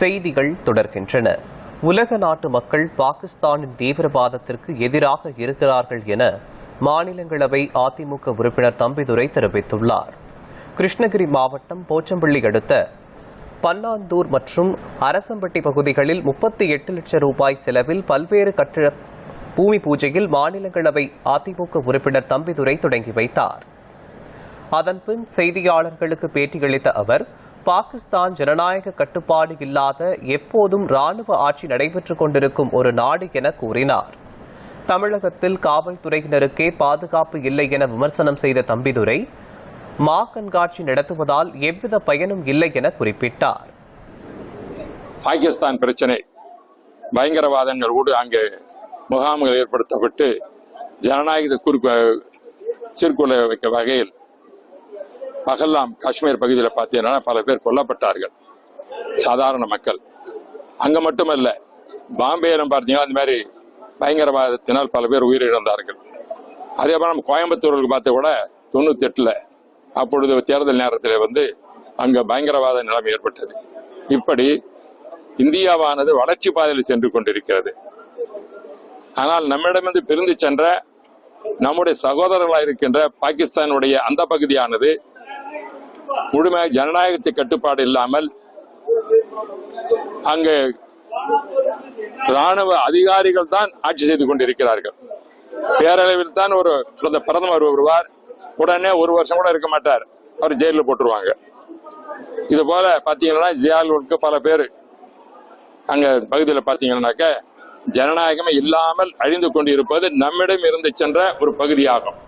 செய்திகள் தொடர்கின்றன. உலக நாட்டு மக்கள் பாகிஸ்தானின் தீவிரவாதத்திற்கு எதிராக இருக்கிறார்கள் என மாநிலங்களவை அதிமுக உறுப்பினர் தம்பிதுரை தெரிவித்துள்ளார். கிருஷ்ணகிரி மாவட்டம் போச்சம்பள்ளி அடுத்த பன்னாந்தூர் மற்றும் அரசம்பட்டி பகுதிகளில் முப்பத்தி எட்டு லட்சம் ரூபாய் செலவில் பல்வேறு கட்டிட பூமி பூஜையில் மாநிலங்களவை அதிமுக உறுப்பினர் தம்பிதுரை தொடங்கி வைத்தார். அதன்பின் செய்தியாளர்களுக்கு பேட்டியளித்த அவர் பாகிஸ்தான் ஜனநாயக கட்டுப்பாடு இல்லாத எப்போதும் ராணுவ ஆட்சி நடைபெற்றுக் கொண்டிருக்கும் ஒரு நாடு என கூறினார். தமிழகத்தில் காவல்துறையினருக்கே பாதுகாப்பு இல்லை என விமர்சனம் செய்த தம்பிதுரை மா கண்காட்சி நடத்துவதால் எவ்வித பயனும் இல்லை என குறிப்பிட்டார். பாகிஸ்தான் பிரச்சனை. பயங்கரவாதங்களோடு அங்கே முகாம்கள் ஏற்படுத்தப்பட்டு ஜனநாயகத்தை குறுக்க சீர்குலை வைக்க வகையில் பகல்லாம் காஷ்மீர் பகுதியில் பார்த்தீங்கன்னா பல பேர் கொல்லப்பட்டார்கள். சாதாரண மக்கள். அங்கே மட்டுமல்ல பாம்பேயிலும் பார்த்தீங்கன்னா அந்த மாதிரி பயங்கரவாதத்தினால் பல பேர் உயிரிழந்தார்கள். அதே போல நம்ம கோயம்புத்தூருக்கு பார்த்த கூட தொண்ணூத்தி எட்டுல அப்பொழுது தேர்தல் நேரத்தில் வந்து அங்கே பயங்கரவாத நிலைமை ஏற்பட்டது. இப்படி இந்தியாவானது வளர்ச்சி பாதையில் சென்று கொண்டிருக்கிறது. ஆனால் நம்மிடமிருந்து பிரிந்து சென்ற நம்முடைய சகோதரர்களாக இருக்கின்ற பாகிஸ்தானுடைய அந்த பகுதியானது முழுமையாக ஜனநாயகத்தை கட்டுப்பாடு இல்லாமல் அங்கு ராணுவ அதிகாரிகள் தான் ஆட்சி செய்து கொண்டிருக்கிறார்கள். பேரளவில் தான் ஒரு பிரதமர் வருவார் உடனே ஒரு வருஷம் கூட இருக்க மாட்டார். அவர் ஜெயிலில் போட்டுருவாங்க. இது போல பாத்தீங்கன்னா ஜியாலுக்கு பல பேர் அங்க பகுதியில் பாத்தீங்கன்னாக்க ஜனநாயகமே இல்லாமல் அழிந்து கொண்டிருப்பது நம்மிடம் இருந்து சென்ற ஒரு பகுதியாகும்.